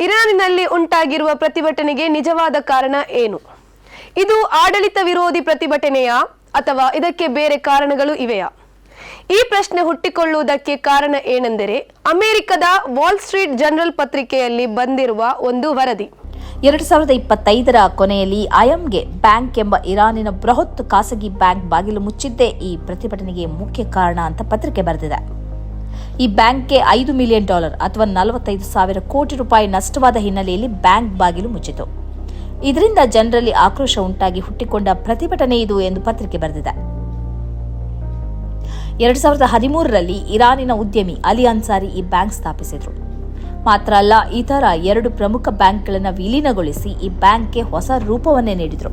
ಇರಾನಿನಲ್ಲಿ ಉಂಟಾಗಿರುವ ಪ್ರತಿಭಟನೆಗೆ ನಿಜವಾದ ಕಾರಣ ಏನು? ಇದು ಆಡಳಿತ ವಿರೋಧಿ ಪ್ರತಿಭಟನೆಯಾ ಅಥವಾ ಇದಕ್ಕೆ ಬೇರೆ ಕಾರಣಗಳು ಇವೆಯಾ? ಈ ಪ್ರಶ್ನೆ ಹುಟ್ಟಿಕೊಳ್ಳುವುದಕ್ಕೆ ಕಾರಣ ಏನೆಂದರೆ, ಅಮೆರಿಕದ ವಾಲ್ ಸ್ಟ್ರೀಟ್ ಜನರಲ್ ಪತ್ರಿಕೆಯಲ್ಲಿ ಬಂದಿರುವ ಒಂದು ವರದಿ. ಎರಡು ಸಾವಿರದ ಇಪ್ಪತ್ತೈದರ ಕೊನೆಯಲ್ಲಿ ಐಎಂಗೆ ಬ್ಯಾಂಕ್ ಎಂಬ ಇರಾನಿನ ಬೃಹತ್ ಖಾಸಗಿ ಬ್ಯಾಂಕ್ ಬಾಗಿಲು ಮುಚ್ಚಿದ್ದೇ ಈ ಪ್ರತಿಭಟನೆಗೆ ಮುಖ್ಯ ಕಾರಣ ಅಂತ ಪತ್ರಿಕೆ ಬರೆದಿದೆ. ಈ ಬ್ಯಾಂಕ್ಗೆ ಐದು ಮಿಲಿಯನ್ ಡಾಲರ್ ಅಥವಾ ನಲವತ್ತೈದು ಸಾವಿರ ಕೋಟಿ ರೂಪಾಯಿ ನಷ್ಟವಾದ ಹಿನ್ನೆಲೆಯಲ್ಲಿ ಬ್ಯಾಂಕ್ ಬಾಗಿಲು ಮುಚ್ಚಿತು. ಇದರಿಂದ ಜನರಲ್ಲಿ ಆಕ್ರೋಶ ಉಂಟಾಗಿ ಹುಟ್ಟಿಕೊಂಡ ಪ್ರತಿಭಟನೆ ಇದು ಎಂದು ಪತ್ರಿಕೆ ಬರೆದಿದೆ. ಎರಡ್ ಸಾವಿರದ ಹದಿಮೂರರಲ್ಲಿ ಇರಾನಿನ ಉದ್ಯಮಿ ಅಲಿ ಅನ್ಸಾರಿ ಈ ಬ್ಯಾಂಕ್ ಸ್ಥಾಪಿಸಿದರು. ಮಾತ್ರ ಅಲ್ಲ, ಇತರ ಎರಡು ಪ್ರಮುಖ ಬ್ಯಾಂಕ್ಗಳನ್ನು ವಿಲೀನಗೊಳಿಸಿ ಈ ಬ್ಯಾಂಕ್ಗೆ ಹೊಸ ರೂಪವನ್ನೇ ನೀಡಿದರು.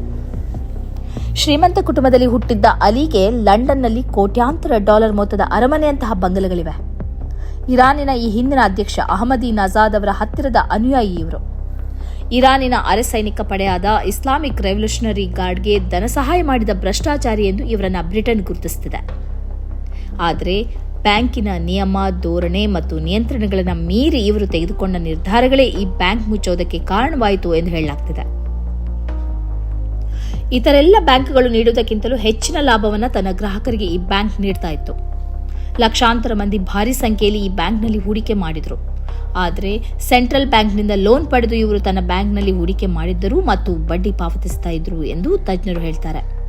ಶ್ರೀಮಂತ ಕುಟುಂಬದಲ್ಲಿ ಹುಟ್ಟಿದ್ದ ಅಲಿಗೆ ಲಂಡನ್ನಲ್ಲಿ ಕೋಟ್ಯಾಂತರ ಡಾಲರ್ ಮೊತ್ತದ ಅರಮನೆಯಂತಹ ಬಂಗಲೆಗಳಿವೆ. ಇರಾನಿನ ಈ ಹಿಂದಿನ ಅಧ್ಯಕ್ಷ ಅಹಮದಿ ನಜಾದ್ ಅವರ ಹತ್ತಿರದ ಅನುಯಾಯಿ ಇವರು. ಇರಾನಿನ ಅರೆ ಸೈನಿಕ ಪಡೆಯಾದ ಇಸ್ಲಾಮಿಕ್ ರೆವಲ್ಯೂಷನರಿ ಗಾರ್ಡ್ಗೆ ಧನಸಹಾಯ ಮಾಡಿದ ಭ್ರಷ್ಟಾಚಾರಿ ಎಂದು ಇವರನ್ನ ಬ್ರಿಟನ್ ಗುರುತಿಸುತ್ತಿದೆ ಆದರೆ ಬ್ಯಾಂಕಿನ ನಿಯಮ, ಧೋರಣೆ ಮತ್ತು ನಿಯಂತ್ರಣಗಳನ್ನು ಮೀರಿ ಇವರು ತೆಗೆದುಕೊಂಡ ನಿರ್ಧಾರಗಳೇ ಈ ಬ್ಯಾಂಕ್ ಮುಚ್ಚೋದಕ್ಕೆ ಕಾರಣವಾಯಿತು ಎಂದು ಹೇಳಲಾಗ್ತಿದೆ. ಇತರೆಲ್ಲ ಬ್ಯಾಂಕ್ಗಳು ನೀಡುವುದಕ್ಕಿಂತಲೂ ಹೆಚ್ಚಿನ ಲಾಭವನ್ನು ತನ್ನ ಗ್ರಾಹಕರಿಗೆ ಈ ಬ್ಯಾಂಕ್ ನೀಡ್ತಾ ಇತ್ತು. ಲಕ್ಷಾಂತರ ಮಂದಿ ಭಾರಿ ಸಂಖ್ಯೆಯಲ್ಲಿ ಈ ಬ್ಯಾಂಕ್ನಲ್ಲಿ ಹೂಡಿಕೆ ಮಾಡಿದರು. ಆದರೆ ಸೆಂಟ್ರಲ್ ಬ್ಯಾಂಕ್ನಿಂದ ಲೋನ್ ಪಡೆದು ಇವರು ತನ್ನ ಬ್ಯಾಂಕ್ನಲ್ಲಿ ಹೂಡಿಕೆ ಮಾಡಿದ್ದರು ಮತ್ತು ಬಡ್ಡಿ ಪಾವತಿಸ್ತಾ ಇದ್ರು ಎಂದು ತಜ್ಞರು ಹೇಳ್ತಾರೆ.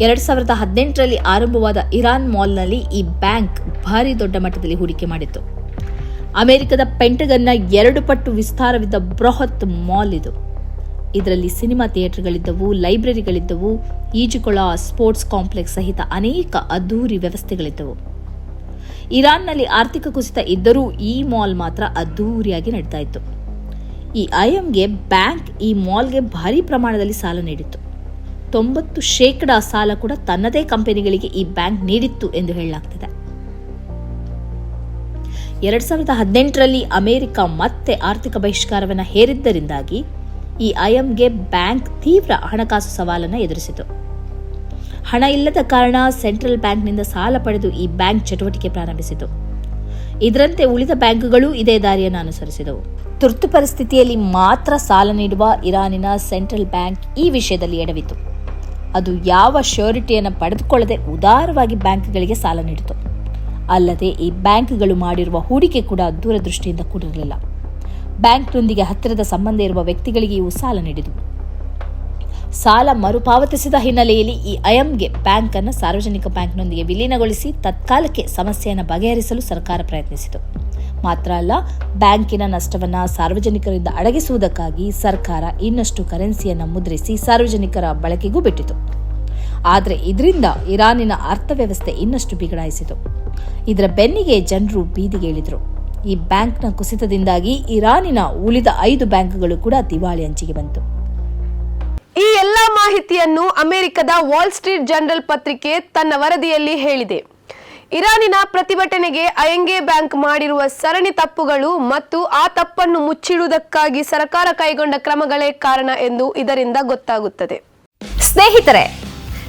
ಎರಡ್ ಸಾವಿರದ ಹದಿನೆಂಟರಲ್ಲಿ ಆರಂಭವಾದ ಇರಾನ್ ಮಾಲ್ನಲ್ಲಿ ಈ ಬ್ಯಾಂಕ್ ಭಾರಿ ದೊಡ್ಡ ಮಟ್ಟದಲ್ಲಿ ಹೂಡಿಕೆ ಮಾಡಿತ್ತು. ಅಮೆರಿಕದ ಪೆಂಟಗನ್ನ ಎರಡು ಪಟ್ಟು ವಿಸ್ತಾರವಿದ್ದ ಬೃಹತ್ ಮಾಲ್ ಇದು. ಇದರಲ್ಲಿ ಸಿನಿಮಾ ಥಿಯೇಟರ್ಗಳಿದ್ದವು, ಲೈಬ್ರರಿಗಳಿದ್ದವು, ಈಜುಕೊಳ, ಸ್ಪೋರ್ಟ್ಸ್ ಕಾಂಪ್ಲೆಕ್ಸ್ ಸಹಿತ ಅನೇಕ ಅದ್ದೂರಿ ವ್ಯವಸ್ಥೆಗಳಿದ್ದವು. ಇರಾನ್ನಲ್ಲಿ ಆರ್ಥಿಕ ಕುಸಿತ ಇದ್ದರೂ ಈ ಮಾಲ್ ಮಾತ್ರ ಅದ್ದೂರಿಯಾಗಿ ನಡೀತಾ ಇತ್ತು. ಈ ಐಎಂಗೆ ಬ್ಯಾಂಕ್ ಈ ಮಾಲ್ಗೆ ಭಾರಿ ಪ್ರಮಾಣದಲ್ಲಿ ಸಾಲ ನೀಡಿತ್ತು. ತೊಂಬತ್ತು ಶೇಕಡ ಸಾಲ ಕೂಡ ತನ್ನದೇ ಕಂಪನಿಗಳಿಗೆ ಈ ಬ್ಯಾಂಕ್ ನೀಡಿತ್ತು ಎಂದು ಹೇಳಲಾಗ್ತಿದೆ. ಎರಡ್ ಸಾವಿರದ ಹದಿನೆಂಟರಲ್ಲಿ ಅಮೆರಿಕ ಮತ್ತೆ ಆರ್ಥಿಕ ಬಹಿಷ್ಕಾರವನ್ನು ಹೇರಿದ್ದರಿಂದಾಗಿ ಈ ಐಎಂಗೆ ಬ್ಯಾಂಕ್ ತೀವ್ರ ಹಣಕಾಸು ಸವಾಲನ್ನು ಎದುರಿಸಿತು. ಹಣ ಇಲ್ಲದ ಕಾರಣ ಸೆಂಟ್ರಲ್ ಬ್ಯಾಂಕ್ನಿಂದ ಸಾಲ ಪಡೆದು ಈ ಬ್ಯಾಂಕ್ ಚಟುವಟಿಕೆ ಪ್ರಾರಂಭಿಸಿತು. ಇದರಂತೆ ಉಳಿದ ಬ್ಯಾಂಕ್ಗಳು ಇದೇ ದಾರಿಯನ್ನು ಅನುಸರಿಸಿದವು. ತುರ್ತು ಪರಿಸ್ಥಿತಿಯಲ್ಲಿ ಮಾತ್ರ ಸಾಲ ನೀಡುವ ಇರಾನಿನ ಸೆಂಟ್ರಲ್ ಬ್ಯಾಂಕ್ ಈ ವಿಷಯದಲ್ಲಿ ಎಡವಿತು ಅದು ಯಾವ ಶ್ಯೂರಿಟಿಯನ್ನು ಪಡೆದುಕೊಳ್ಳದೆ ಉದಾರವಾಗಿ ಬ್ಯಾಂಕ್ಗಳಿಗೆ ಸಾಲ ನೀಡಿತು. ಅಲ್ಲದೆ ಈ ಬ್ಯಾಂಕ್ಗಳು ಮಾಡಿರುವ ಹೂಡಿಕೆ ಕೂಡ ದೂರದೃಷ್ಟಿಯಿಂದ ಕೂಡಿರಲಿಲ್ಲ. ಬ್ಯಾಂಕ್ನೊಂದಿಗೆ ಹತ್ತಿರದ ಸಂಬಂಧ ಇರುವ ವ್ಯಕ್ತಿಗಳಿಗೆ ಇವು ಸಾಲ ನೀಡಿದವು ಸಾಲ ಮರುಪಾವತಿಸಿದ ಹಿನ್ನೆಲೆಯಲ್ಲಿ ಈ ಅಯಂಗೆ ಬ್ಯಾಂಕ್ ಅನ್ನು ಸಾರ್ವಜನಿಕ ಬ್ಯಾಂಕ್ನೊಂದಿಗೆ ವಿಲೀನಗೊಳಿಸಿ ತತ್ಕಾಲಕ್ಕೆ ಸಮಸ್ಯೆಯನ್ನು ಬಗೆಹರಿಸಲು ಸರ್ಕಾರ ಪ್ರಯತ್ನಿಸಿತು. ಮಾತ್ರ ಅಲ್ಲ, ಬ್ಯಾಂಕಿನ ನಷ್ಟವನ್ನು ಸಾರ್ವಜನಿಕರಿಂದ ಅಡಗಿಸುವುದಕ್ಕಾಗಿ ಸರ್ಕಾರ ಇನ್ನಷ್ಟು ಕರೆನ್ಸಿಯನ್ನು ಮುದ್ರಿಸಿ ಸಾರ್ವಜನಿಕರ ಬಳಕೆಗೂ ಬಿಟ್ಟಿತು. ಆದರೆ ಇದರಿಂದ ಇರಾನಿನ ಅರ್ಥವ್ಯವಸ್ಥೆ ಇನ್ನಷ್ಟು ಬಿಗಡಾಯಿಸಿತು. ಇದರ ಬೆನ್ನಿಗೆ ಜನರು ಬೀದಿಗೆ ಇಳಿದರು. ಈ ಬ್ಯಾಂಕ್ನ ಕುಸಿತದಿಂದಾಗಿ ಇರಾನಿನ ಉಳಿದ ಐದು ಬ್ಯಾಂಕ್ಗಳು ಕೂಡ ದಿವಾಳಿ ಅಂಚಿಗೆ ಬಂತು. ಈ ಎಲ್ಲ ಮಾಹಿತಿಯನ್ನು ಅಮೆರಿಕದ ವಾಲ್ ಸ್ಟ್ರೀಟ್ ಜನರಲ್ ಪತ್ರಿಕೆ ತನ್ನ ವರದಿಯಲ್ಲಿ ಹೇಳಿದೆ. ಇರಾನಿನ ಪ್ರತಿಭಟನೆಗೆ ಅಯಂಗೆ ಬ್ಯಾಂಕ್ ಮಾಡಿರುವ ಸರಣಿ ತಪ್ಪುಗಳು ಮತ್ತು ಆ ತಪ್ಪನ್ನು ಮುಚ್ಚಿಡುವುದಕ್ಕಾಗಿ ಸರ್ಕಾರ ಕೈಗೊಂಡ ಕ್ರಮಗಳೇ ಕಾರಣ ಎಂದು ಇದರಿಂದ ಗೊತ್ತಾಗುತ್ತದೆ. ಸ್ನೇಹಿತರೆ